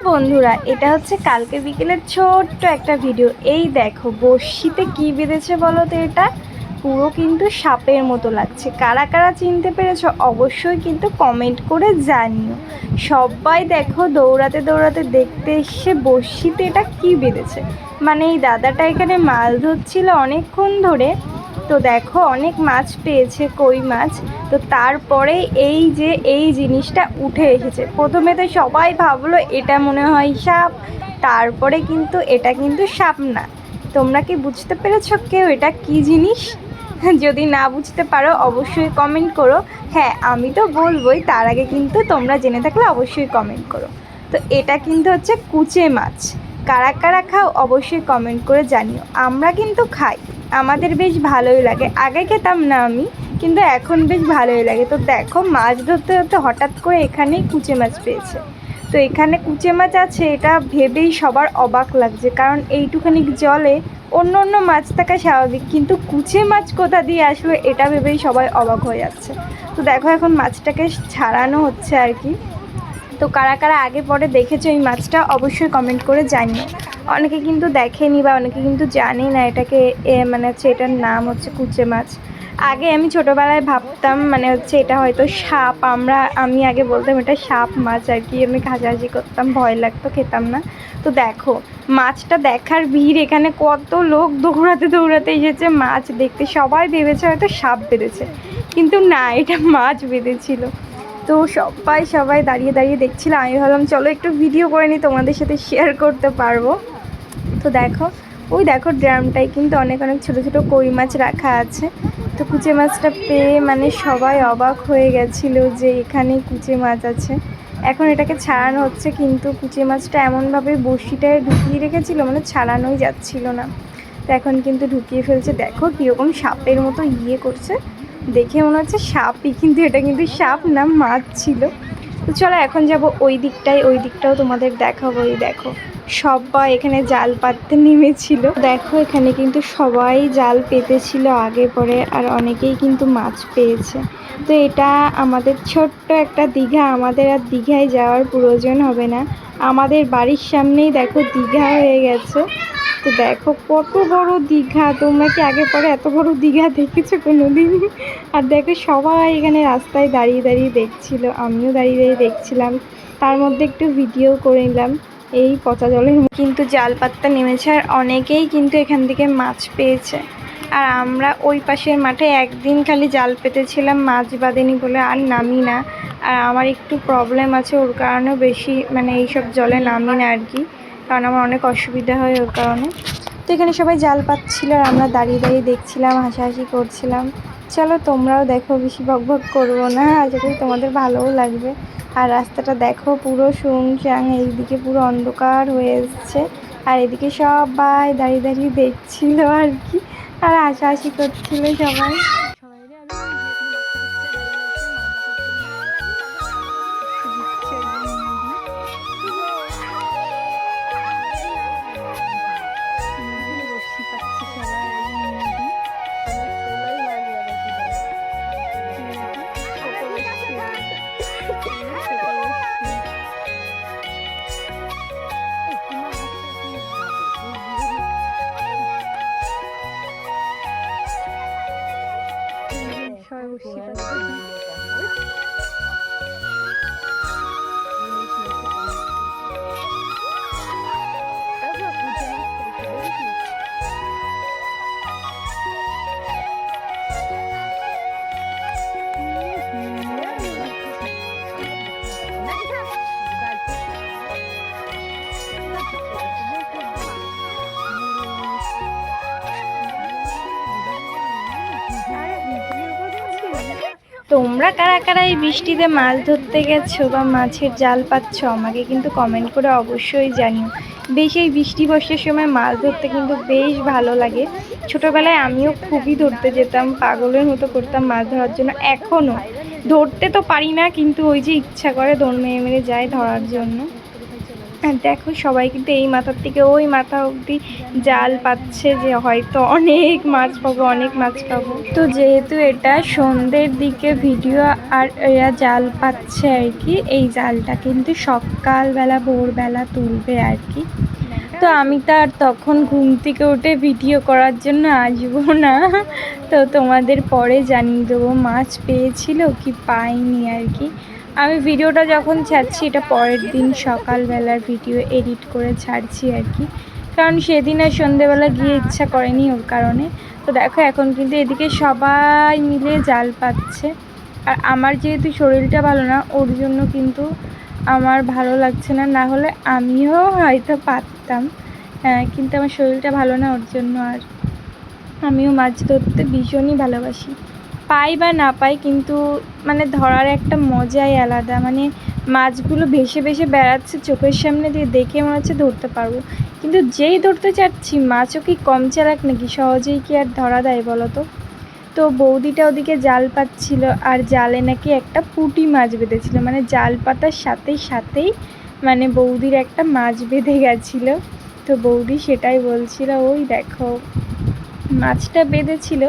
বন্ধুরা, এটা হচ্ছে কালকে বিকেলের ছোট্ট একটা ভিডিও। এই দেখো, বড়শিতে কি বেঁধেছে বলো তো এটা? পুরো কিন্তু সাপের মতো লাগছে। কারা কারা চিনতে পেরেছ অবশ্যই কিন্তু কমেন্ট করে জানিও। সবাই দেখো, দৌড়াতে দৌড়াতে দেখতে এসে বড়শিতে এটা কি বেঁধেছে? মানে এই দাদাটা এখানে মাছ ধরছিল অনেকক্ষণ ধরে। তো দেখো, অনেক মাছ পেয়েছে, কই মাছ। তো তারপরে এই যে এই জিনিসটা উঠে এসেছে। প্রথমে তো সবাই ভাবলো, এটা মনে হয় সাপ। তারপরে কিন্তু এটা কিন্তু সাপ না। তোমরা কি বুঝতে পেরেছ কেউ এটা কি জিনিস? যদি না বুঝতে পারো, অবশ্যই কমেন্ট করো। হ্যাঁ আমি তো বলবোই, তার আগে কিন্তু তোমরা জেনে থাকলে অবশ্যই কমেন্ট করো। তো এটা কিন্তু হচ্ছে কুচে মাছ। কারা কারা খাও অবশ্যই কমেন্ট করে জানিও। আমরা কিন্তু খাই। আমাদের বেশ ভালোই লাগে। আগে খেতাম না আমি, কিন্তু এখন বেশ ভালোই লাগে। তো দেখো, মাছ ধরতে ধরতে হঠাৎ করে এখানেই কুচে মাছ পেয়েছে। তো এখানে কুচে মাছ আছে, এটা ভেবেই সবার অবাক লাগছে। কারণ এইটুখানি জলে অন্য অন্য মাছ থাকা স্বাভাবিক, কিন্তু কুচে মাছ কোথা দিয়ে আসলো এটা ভেবেই সবাই অবাক হয়ে যাচ্ছে। তো দেখো এখন মাছটাকে ছাড়ানো হচ্ছে আর কি। তো কারা কারা আগে পরে দেখেছ এই মাছটা অবশ্যই কমেন্ট করে জানিও। অনেকে কিন্তু দেখেনি বা অনেকে কিন্তু জানে না এটাকে মানে হচ্ছে এটার নাম হচ্ছে কুচে মাছ। আগে আমি ছোটোবেলায় ভাবতাম মানে হচ্ছে এটা হয়তো সাপ, আমরা, আমি আগে বলতাম এটা সাপ মাছ আর কি, আমি হাসাহাসি করতাম, ভয় লাগতো, খেতাম না। তো দেখো, মাছটা দেখার ভিড় এখানে, কত লোক দৌড়াতে দৌড়াতে এসেছে, মাছ দেখতে সবাই ভেবেছে হয়তো সাপ বেঁধেছে। কিন্তু না, এটা মাছ বেঁধেছিল। তো সবাই সবাই দাঁড়িয়ে দাঁড়িয়ে দেখছিলাম। আমি ভাবলাম, চলো একটু ভিডিও করে নিই, তোমাদের সাথে শেয়ার করতে পারব। তো দেখো, ওই দেখো ড্রামটায় কিন্তু অনেক অনেক ছোট ছোট কই মাছ রাখা আছে। তো কুচে মাছটা পেয়ে মানে সবাই অবাক হয়ে গেছিল যে এখানে কুচে মাছ আছে। এখন এটাকে ছাড়ানো হচ্ছে, কিন্তু কুচে মাছটা এমনভাবে বড়শিটায় ঢুকিয়ে রেখেছিল মানে ছাড়ানোই যাচ্ছিল না। তো এখন কিন্তু ঢুকিয়ে ফেলছে। দেখো কীরকম সাপের মতো ইয়ে করছে। দেখে মনে হচ্ছে সাপই, কিন্তু এটা কিন্তু সাপ না, মাছ ছিল। তো চলো এখন যাব ওই দিকটায়, ওই দিকটাও তোমাদের দেখাবো, এই দেখো। সবাই এখানে জাল পাততে নেমেছিল। দেখো এখানে কিন্তু সবাই জাল পেতেছিল আগে পরে, আর অনেকেই কিন্তু মাছ পেয়েছে। তো এটা আমাদের ছোট্ট একটা দীঘা, আমাদের আর দীঘায় যাওয়ার প্রয়োজন হবে না। আমাদের বাড়ির সামনেই দেখো দীঘা হয়ে গেছে। তো দেখো কত বড় দীঘা। তোমরা কি আগে পরে এত বড় দীঘা দেখেছ কোনোদিন? আর দেখো সবাই এখানে রাস্তায় দাঁড়িয়ে দাঁড়িয়ে দেখছিল, আমিও দাঁড়িয়ে দাঁড়িয়ে দেখছিলাম। তার মধ্যে একটু ভিডিও করে নিলাম, এই পচা জলের কিন্তু জাল পাত্তা নেমেছে আর অনেকেই কিন্তু এখান থেকে মাছ পেয়েছে। আর আমরা ওই পাশের মাঠে একদিন খালি জাল পেতেছিলাম, মাছ বাঁধেনি বলে আর নামি না। আর আমার একটু প্রবলেম আছে, ওর কারণেও বেশি মানে এইসব জলে নামি না আর কি। কারণ আমার অনেক অসুবিধা হয় ওর কারণে। তো এখানে সবাই জাল পাচ্ছিল আর আমরা দাঁড়িয়ে দাঁড়িয়ে দেখছিলাম, হাসাহাসি করছিলাম। চলো তোমরাও দেখো, বেশি বক বক করব না। আশা করি তোমাদের ভালোও লাগবে। আর রাস্তাটা দেখো, পুরো শুনশাং এইদিকে পুরো অন্ধকার হয়ে এসছে। আর এদিকে সবাই দাঁড়িয়ে দাঁড়িয়ে দেখছিল আর কি। আর হাসাহাসি করছিল সবাই। よろしくお願いします。তোমরা কারা কারা এই বৃষ্টিতে মাছ ধরতে গেছো বা মাছের জাল পাচ্ছ আমাকে কিন্তু কমেন্ট করে অবশ্যই জানিও। বেশ, এই বৃষ্টি বর্ষার সময় মাছ ধরতে কিন্তু বেশ ভালো লাগে। ছোটোবেলায় আমিও খুবই ধরতে যেতাম, পাগলের মতো করতাম মাছ ধরার জন্য। এখনও ধরতে তো পারি না, কিন্তু ওই যে ইচ্ছা করে দৌড় মেরে মেরে যায় ধরার জন্য। দেখো, সবাই কিন্তু এই মাথার থেকে ওই মাথা অবধি জাল পাচ্ছে যে হয়তো অনেক মাছ পাবো, অনেক মাছ পাবো তো যেহেতু এটা সন্ধ্যের দিকে ভিডিও আর এরা জাল পাচ্ছে আর কি, এই জালটা কিন্তু সকালবেলা, ভোরবেলা তুলবে আর কি। তো আমি তো আর তখন ঘুম থেকে উঠে ভিডিও করার জন্য আসব না। তো তোমাদের পরে জানিয়ে দেবো, মাছ পেয়েছিল কি পাইনি আর কি। আমি ভিডিওটা যখন ছাড়ছি, এটা পরের দিন সকালবেলার ভিডিও এডিট করে ছাড়ছি আর কি। কারণ সেদিন আর সন্ধেবেলা গিয়ে ইচ্ছা করেনি ওর কারণে। তো দেখো, এখন কিন্তু এদিকে সবাই মিলে জাল পাচ্ছে। আর আমার যেহেতু শরীরটা ভালো না, ওর জন্য কিন্তু আমার ভালো লাগছে না। না হলে আমিও হয়তো পারতাম। হ্যাঁ কিন্তু আমার শরীরটা ভালো না ওর জন্য। আর আমিও মাছ ধরতে ভীষণই ভালোবাসি। পাই বা না পাই, কিন্তু মানে ধরার একটা মজাই আলাদা। মানে মাছগুলো ভেসে ভেসে বেড়াচ্ছে চোখের সামনে দিয়ে দেখে মনে হচ্ছে ধরতে পারব। কিন্তু যেই ধরতে চাচ্ছি, মাছও কি কম চালাক নাকি সহজেই কি আর ধরা দেয় বলো তো? তো বৌদিটা ওদিকে জাল পাচ্ছিল আর জালে নাকি একটা পুঁটি মাছ বেঁধেছিল। মানে জাল পাতার সাথে সাথেই মানে বৌদির একটা মাছ বেঁধে গেছিল। তো বৌদি সেটাই বলছিল, ওই দেখো, মাছটা বেঁধেছিল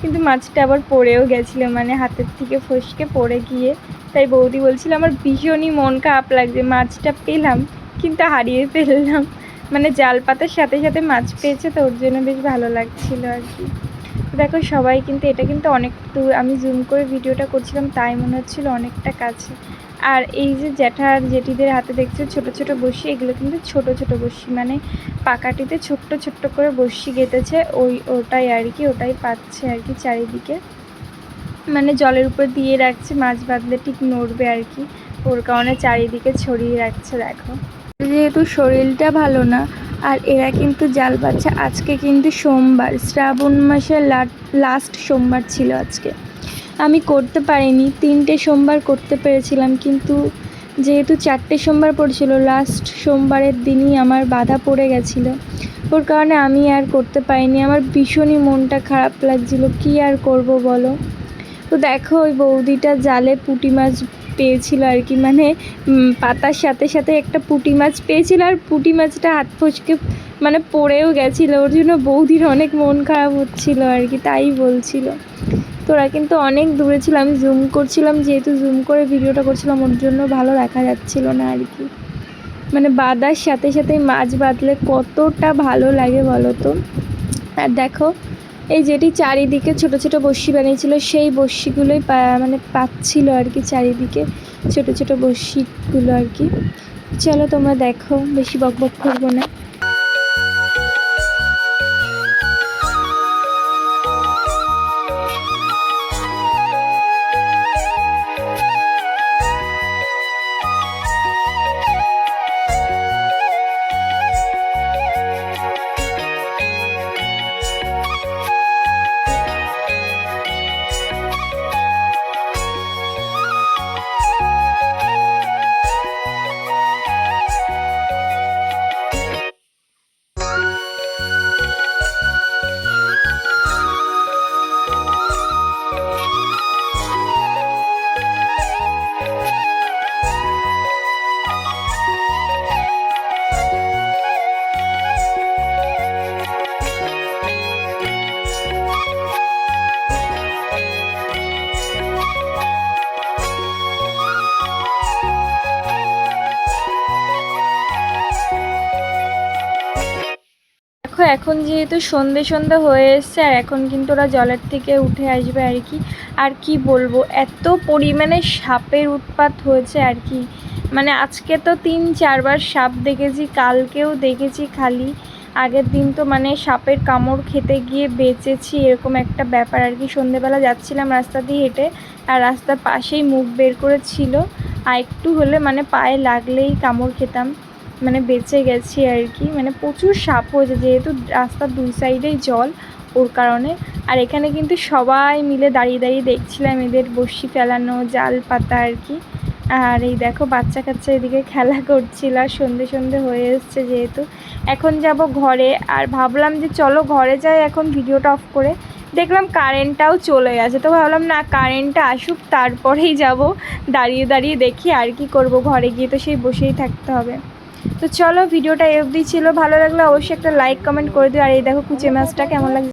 কিন্তু মাছটা আবার পড়েও গেছিল মানে হাতের থেকে ফসকে পড়ে গিয়ে। তাই বৌদি বলছিল, আমার ভীষণই মন খারাপ লাগছে, মাছটা পেলাম, কিন্তু হারিয়ে ফেললাম। মানে জাল পাতার সাথে সাথে মাছ পেয়েছে, তো ওর জন্য বেশ ভালো লাগছিল আর কি। দেখো, সবাই কিন্তু, এটা কিন্তু অনেক দূর, আমি জুম করে ভিডিওটা করছিলাম, তাই মনে হচ্ছিল অনেকটা কাছে। আর এই যে জ্যাঠার জেঠিদের হাতে দেখছ, ছোট ছোট বসি এগুলো কিন্তু ছোট ছোট বসি মানে পাকাটিতে ছোট্ট ছোট্ট করে বসি গেঁথেছে, ওই ওটাই আর কি, ওটাই পাচ্ছে আর কি চারিদিকে। মানে জলের উপর দিয়ে রাখছে, মাছ বাঁধলে ঠিক নড়বে আর কি, ওর কারণে চারিদিকে ছড়িয়ে রাখছে, দেখো। যেহেতু শরীরটা ভালো না, আর এরা কিন্তু জাল পাচ্ছে আজকে কিন্তু সোমবার, শ্রাবণ মাসের লাস্ট সোমবার ছিল আজকে। আমি করতে পারিনি। তিনটে সোমবার করতে পেরেছিলাম, কিন্তু যেহেতু চারটে সোমবার পড়ছিল লাস্ট সোমবারের দিনই আমার বাধা পড়ে গেছিল। ওর কারণে আমি আর করতে পারিনি। আমার ভীষণই মনটা খারাপ লাগছিল, কি আর করব বলো? তো দেখো, ওই বৌদিটা জালে পুঁটি মাছ পেয়েছিল আর কি মানে পাতার সাথে সাথে একটা পুঁটি মাছ পেয়েছিল আর পুঁটি মাছটা হাত ফসকে মানে পড়েও গেছিল। ওর জন্য বৌদির অনেক মন খারাপ হচ্ছিল আর কি, তাই বলছিল। তোরা কিন্তু অনেক দূরে ছিল। আমি জুম করছিলাম, যেহেতু জুম করে ভিডিওটা করছিলাম, ওর জন্য ভালো দেখা যাচ্ছিল না আর কি। মানে বাঁধার সাথে সাথে মাছ বাঁধলে কতটা ভালো লাগে বলো তো? আর দেখো, এই যেটি চারিদিকে ছোট ছোট বড়শি বানিয়েছিল, সেই বড়শিগুলোই মানে পাচ্ছিল আর কি চারিদিকে ছোট ছোট বড়শিগুলো আর কি। চলো তোমরা দেখো, বেশি বক বক করব না। এখন যেহেতু সন্ধে সন্ধে হয়ে এসছে, আর এখন কিন্তু ওরা জলের থেকে উঠে আসবে আর কি। আর কি বলব, এত পরিমাণে সাপের উৎপাত হয়েছে আর কি। মানে আজকে তো তিন চারবার সাপ দেখেছি, কালকেও দেখেছি খালি। আগের দিন তো মানে সাপের কামড় খেতে গিয়ে বেঁচেছি, এরকম একটা ব্যাপার আর কি। সন্ধেবেলা যাচ্ছিলাম রাস্তা দিয়ে হেঁটে, আর রাস্তার পাশেই মুখ বের করেছিল। আর একটু হলে মানে পায়ে লাগলেই কামড় খেতাম। মানে বেঁচে গেছি আর কি। মানে প্রচুর সাপ হয়েছে, যেহেতু রাস্তার দুই সাইডেই জল ওর কারণে। আর এখানে কিন্তু সবাই মিলে দাঁড়িয়ে দাঁড়িয়ে দেখছিলাম এদের বসি ফেলানো, জাল পাতা আর কি। আর এই দেখো বাচ্চা কাচ্চা এদিকে খেলা করছিল, আর সন্ধে সন্ধে হয়ে এসছে যেহেতু। এখন যাব ঘরে, আর ভাবলাম যে চলো ঘরে যাই, এখন ভিডিওটা অফ করে। দেখলাম কারেন্টটাও চলে গেছে, তো ভাবলাম না, কারেন্টটা আসুক, তারপরেই যাব। দাঁড়িয়ে দাঁড়িয়ে দেখি আর কি করব, ঘরে গিয়ে তো সেই বসেই থাকতে হবে। তো চলো, ভিডিওটা এফ ছিল। ভালো লাগলে অবশ্যই একটা লাইক কমেন্ট করে দিও। আর এই দেখো কুচে মাছটা কেমন লাগছে।